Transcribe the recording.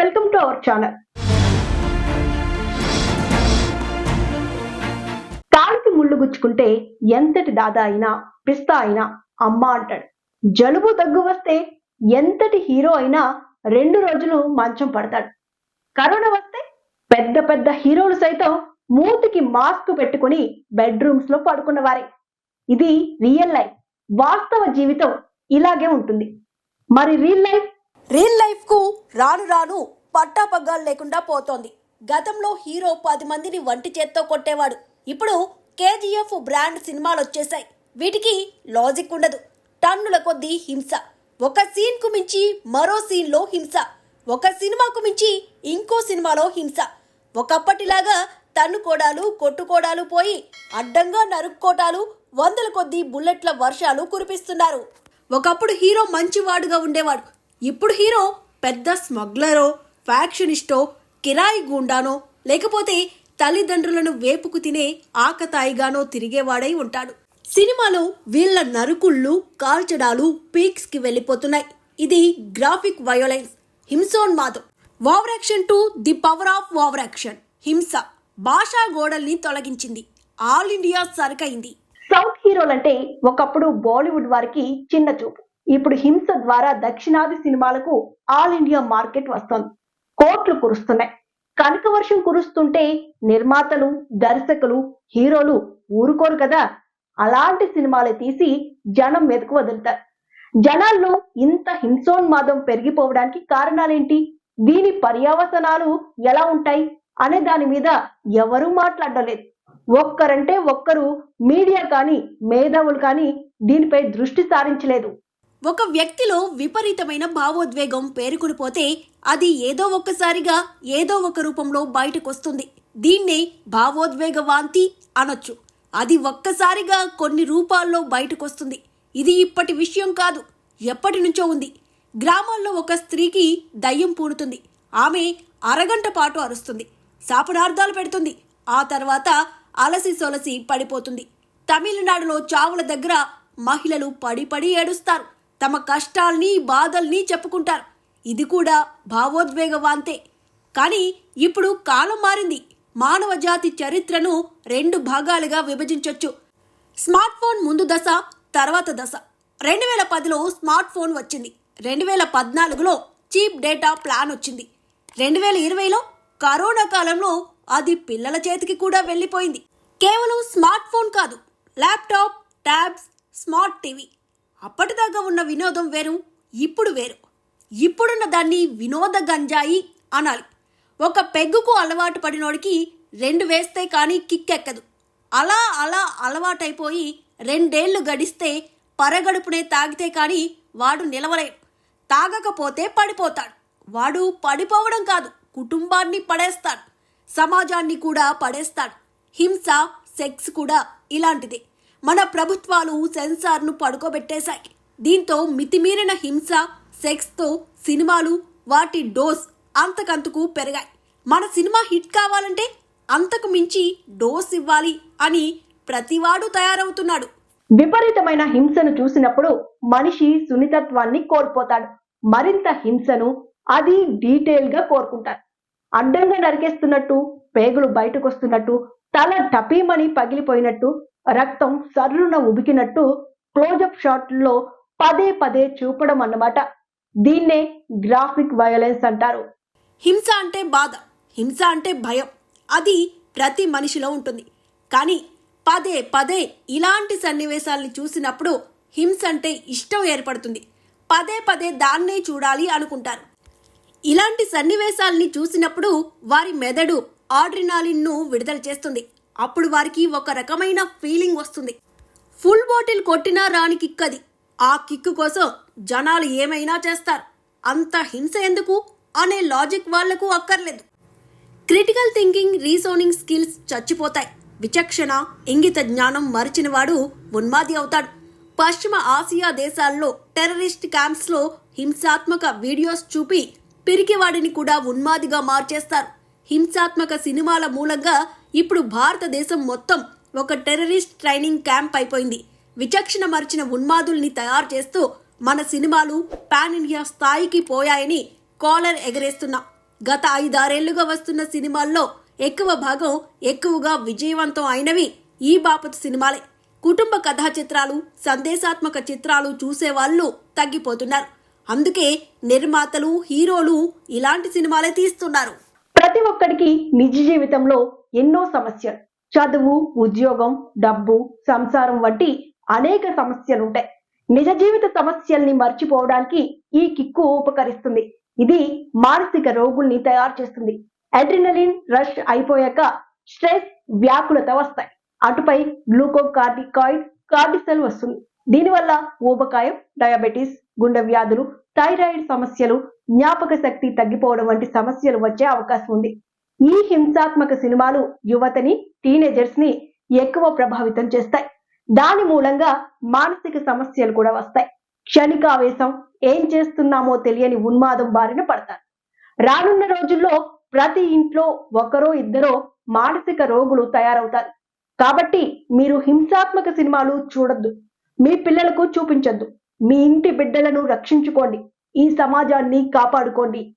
Welcome to our channel. కాలికి ముళ్ళు గుచ్చుకుంటే ఎంతటి దాదా అయినా పిస్తా అయినా అమ్మ అంటాడు. జలుబు దగ్గు వస్తే ఎంతటి హీరో అయినా రెండు రోజులు మంచం పడతాడు. కరోనా వస్తే పెద్ద పెద్ద హీరోలు సైతం మూతికి మాస్క్ పెట్టుకుని బెడ్రూమ్స్లో పడుకున్న వారే ఇది రియల్ లైఫ్. వాస్తవ జీవితం ఇలాగే ఉంటుంది. మరి రియల్ లైఫ్ రియల్ లైఫ్కు రాను రాను పట్టాపగ్గాలు లేకుండా పోతోంది. గతంలో హీరో పది మందిని వంటి చేత్తో కొట్టేవాడు. ఇప్పుడు కేజీఎఫ్ బ్రాండ్ సినిమాలు వచ్చేసాయి వీటికి లాజిక్ ఉండదు. టన్నుల కొద్దీ హింస. ఒక సీన్కు మించి మరో సీన్లో హింస. ఒక సినిమాకు మించి ఇంకో సినిమాలో హింస. ఒకప్పటిలాగా తన్నుకోడాలు కొట్టుకోడాలు పోయి అడ్డంగా నరుక్కోటాలు వందల కొద్దీ బుల్లెట్ల వర్షాలు కురిపిస్తున్నారు. ఒకప్పుడు హీరో మంచివాడుగా ఉండేవాడు. ఇప్పుడు హీరో పెద్ద స్మగ్లరో ఫ్యాక్షనిస్టో కిరాయి గూండానో లేకపోతే తల్లిదండ్రులను వేపుకు తినే ఆకతాయిగానో తిరిగేవాడై ఉంటాడు. సినిమాలో వీళ్ళ నరుకుళ్ళు కాల్చడాలు పీక్స్కి వెళ్ళిపోతున్నాయి. ఇది గ్రాఫిక్ వయోలెన్స్. హింసోన్మాదం వావరాక్షన్ టు ది పవర్ ఆఫ్ వావరాక్షన్ హింస. భాషా గోడల్ని తొలగించింది. ఆల్ ఇండియా సరుకైంది. సౌత్ హీరోలంటే ఒకప్పుడు బాలీవుడ్ వారికి చిన్న చూపు. ఇప్పుడు హింస ద్వారా దక్షిణాది సినిమాలకు ఆల్ ఇండియా మార్కెట్ వస్తోంది. కోట్లు కురుస్తున్నాయి. కనక వర్షం కురుస్తుంటే నిర్మాతలు దర్శకులు హీరోలు ఊరుకోరు కదా? అలాంటి సినిమాలే తీసి జనం మెదకు వదులుతారు. జనాల్లో ఇంత హింసోన్మాదం పెరిగిపోవడానికి కారణాలేంటి? దీని పర్యవసనాలు ఎలా ఉంటాయి? అనే దాని మీద ఎవరూ మాట్లాడలేదు. ఒక్కరంటే ఒక్కరు మీడియా కానీ మేధావులు కానీ దీనిపై దృష్టి సారించలేదు. ఒక వ్యక్తిలో విపరీతమైన భావోద్వేగం పేరుకునిపోతే అది ఏదో ఒక్కసారిగా ఏదో ఒక రూపంలో బయటకొస్తుంది. దీన్నే భావోద్వేగ వాంతి అనొచ్చు. అది ఒక్కసారిగా కొన్ని రూపాల్లో బయటకొస్తుంది. ఇది ఇప్పటి విషయం కాదు ఎప్పటి నుంచో ఉంది. గ్రామాల్లో ఒక స్త్రీకి దయ్యం పూడుతుంది ఆమె అరగంట పాటు అరుస్తుంది. శాపనార్థాలు పెడుతుంది. ఆ తర్వాత అలసి సొలసి పడిపోతుంది. తమిళనాడులో చావుల దగ్గర మహిళలు పడి పడి ఏడుస్తారు. తమ కష్టాల్ని బాధల్ని చెప్పుకుంటారు. ఇది కూడా భావోద్వేగ వాంతే కానీ ఇప్పుడు కాలం మారింది. మానవ జాతి చరిత్రను రెండు భాగాలుగా విభజించవచ్చు స్మార్ట్ ఫోన్ ముందు దశ తర్వాత దశ. రెండు వేల పదిలో స్మార్ట్ ఫోన్ వచ్చింది. రెండు వేల పద్నాలుగులో చీప్ డేటా ప్లాన్ వచ్చింది. రెండు వేల ఇరవైలో కరోనా కాలంలో అది పిల్లల చేతికి కూడా వెళ్ళిపోయింది. కేవలం స్మార్ట్ ఫోన్ కాదు ల్యాప్టాప్ ట్యాబ్స్ స్మార్ట్ టీవీ. అప్పటిదాకా ఉన్న వినోదం వేరు ఇప్పుడు వేరు. ఇప్పుడున్న దాన్ని వినోద గంజాయి అనాలి. ఒక పెగ్గుకు అలవాటు పడినోడికి రెండు వేస్తే కానీ కిక్కెక్కదు. అలా అలా అలవాటైపోయి రెండేళ్ళు గడిస్తే పరగడుపునే తాగితే కానీ వాడు నిలవలేడు. తాగకపోతే పడిపోతాడు. వాడు పడిపోవడం కాదు కుటుంబాన్ని పడేస్తాడు. సమాజాన్ని కూడా పడేస్తాడు. హింస సెక్స్ కూడా ఇలాంటిదే. మన ప్రభుత్వాలు సెన్సార్ను పడుకోబెట్టేశాయి. దీంతో మితిమీరిన హింస సెక్స్తో సినిమాలు వాటి డోస్ అంతకంతకు పెరిగాయి. మన సినిమా హిట్ కావాలంటే అంతకు మించి డోస్ ఇవ్వాలి అని ప్రతివాడు తయారవుతున్నాడు. విపరీతమైన హింసను చూసినప్పుడు మనిషి సున్నితత్వాన్ని కోల్పోతాడు. మరింత హింసను అది డీటెయిల్గా కోరుకుంటాడు. అడ్డంగా నరికేస్తున్నట్టు పేగులు బయటకు వస్తున్నట్టు తల టపీమని పగిలిపోయినట్టు రక్తం సర్రున ఉబికినట్టు క్లోజప్ షాట్లో పదే పదే చూపడం అన్నమాట. దీన్నే గ్రాఫిక్ వయలెన్స్ అంటారు. హింస అంటే బాధ హింస అంటే భయం. అది ప్రతి మనిషిలో ఉంటుంది. కానీ పదే పదే ఇలాంటి సన్నివేశాల్ని చూసినప్పుడు హింస అంటే ఇష్టం ఏర్పడుతుంది. పదే పదే దాన్నే చూడాలి అనుకుంటారు. ఇలాంటి సన్నివేశాల్ని చూసినప్పుడు వారి మెదడు ఆడ్రినాలిన్ను విడుదల చేస్తుంది. అప్పుడు వారికి ఒక రకమైన ఫీలింగ్ వస్తుంది. ఫుల్ బాటిల్ కొట్టినా రాని కిక్ అది ఆ కిక్ కోసం జనాలు ఏమైనా చేస్తారు. అంత హింస ఎందుకు? అనే లాజిక్ వాళ్ళకు అక్కర్లేదు. క్రిటికల్ థింకింగ్ రీసోనింగ్ స్కిల్స్ చచ్చిపోతాయి. విచక్షణ ఇంగిత జ్ఞానం మరిచినవాడు ఉన్మాది అవుతాడు. పశ్చిమ ఆసియా దేశాల్లో టెర్రరిస్ట్ క్యాంప్స్లో హింసాత్మక వీడియోస్ చూపి పిరికివాడిని కూడా ఉన్మాదిగా మార్చేస్తారు. హింసాత్మక సినిమాల మూలంగా ఇప్పుడు భారతదేశం మొత్తం ఒక టెర్రరిస్ట్ ట్రైనింగ్ క్యాంప్ అయిపోయింది. విచక్షణ మరిచిన ఉన్మాదుల్ని తయారు చేస్తూ మన సినిమాలు పాన్ ఇండియా స్థాయికి పోయాయని కాలర్ ఎగరేస్తున్నా. గత ఐదారేళ్ళుగా వస్తున్న సినిమాల్లో ఎక్కువ భాగం ఎక్కువగా విజయవంతం అయినవి ఈ బాపత్ సినిమాలే. కుటుంబ కథా చిత్రాలు సందేశాత్మక చిత్రాలు చూసేవాళ్ళు తగ్గిపోతున్నారు. అందుకే నిర్మాతలు హీరోలు ఇలాంటి సినిమాలే తీస్తున్నారు. ప్రతి ఒక్కడికి నిజ జీవితంలో ఎన్నో సమస్యలు. చదువు ఉద్యోగం డబ్బు సంసారం వంటి అనేక సమస్యలు ఉంటాయి నిజ జీవిత సమస్యల్ని మర్చిపోవడానికి ఈ కిక్కు ఉపకరిస్తుంది. ఇది మానసిక రోగుల్ని తయారు చేస్తుంది. అడ్రినలిన్ రష్ అయిపోయాక స్ట్రెస్ వ్యాకులత వస్తాయి. అటుపై గ్లూకోకార్డికాయిడ్ కార్డిసల్ వస్తుంది. దీనివల్ల ఊబకాయం డయాబెటీస్ గుండె వ్యాధులు థైరాయిడ్ సమస్యలు జ్ఞాపక శక్తి తగ్గిపోవడం వంటి సమస్యలు వచ్చే అవకాశం ఉంది ఈ హింసాత్మక సినిమాలు యువతని టీనేజర్స్ని ఎక్కువ ప్రభావితం చేస్తాయి. దాని మూలంగా మానసిక సమస్యలు కూడా వస్తాయి. క్షణికావేశం ఏం చేస్తున్నామో తెలియని ఉన్మాదం బారిన పడతారు. రానున్న రోజుల్లో ప్రతి ఇంట్లో ఒకరో ఇద్దరో మానసిక రోగులు తయారవుతారు. కాబట్టి మీరు హింసాత్మక సినిమాలు చూడొద్దు. మీ పిల్లలకు చూపించొద్దు. మీ ఇంటి బిడ్డలను రక్షించుకోండి. ఈ సమాజాన్ని కాపాడుకోండి.